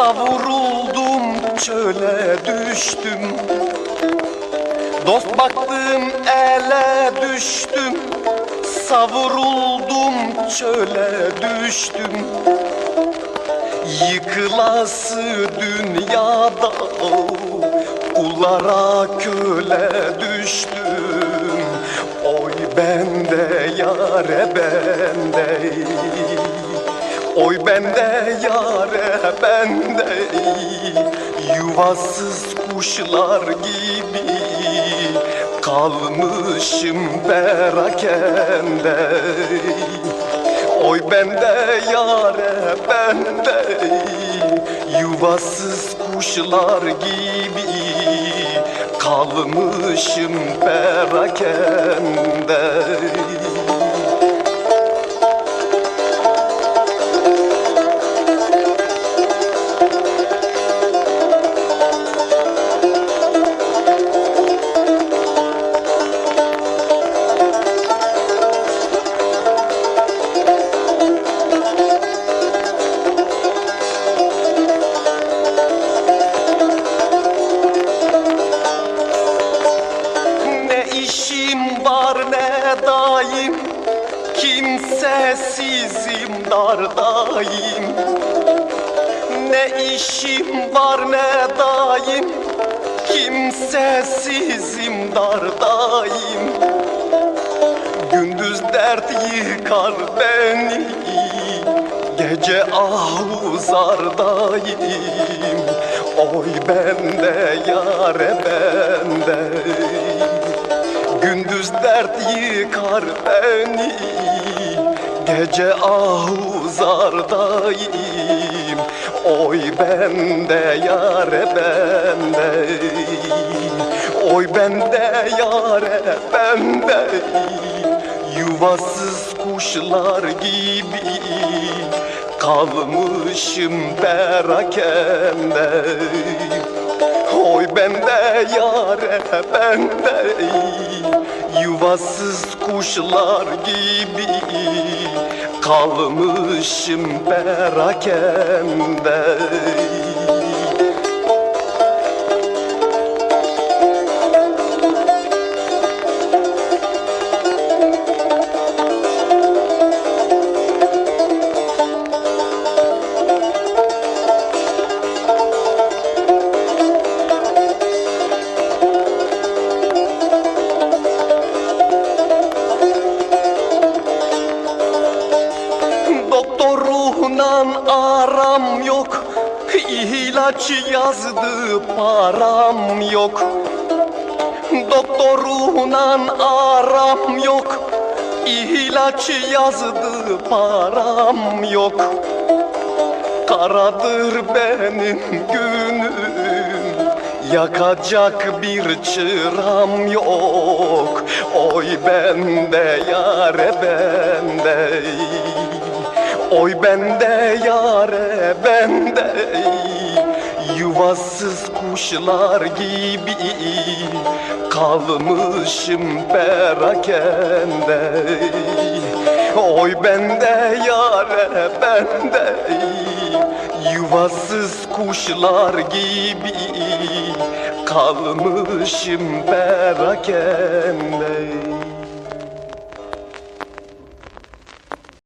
Savruldum çöle düştüm. Dost baktım ele düştüm. Savruldum çöle düştüm. Yıkılası dünyada Kullara köle düştüm. Oy bende yare bende Oy bende yare bende Yuvasız kuşlar gibi Kalmışım berakende. Oy bende yare bende Yuvasız kuşlar gibi Kalmışım berakende ne daim Kimsesizim dardayım. Ne işim var ne daim Kimsesizim dardayım. Gündüz dert yıkar beni Gece ahuzardayım Oy bende yare bende dert yıkar beni. Gece ahuzardayım. Oy bende yare bende Oy bende yare bende Yuvasız kuşlar gibi Kalmışım perakende Oy bende yare bende Yuvasız kuşlar gibi Kalmışım perakende Doktorundan aram yok. İlaç yazdı param yok. Doktorundan aram yok. İlaç yazdı param yok. Karadır benim günüm. Yakacak bir çıram yok. Oy bende yare bende Oy bende yare bende Yuvasız kuşlar gibi Kalmışım perakende. Oy bende yare bende Yuvasız kuşlar gibi Kalmışım perakende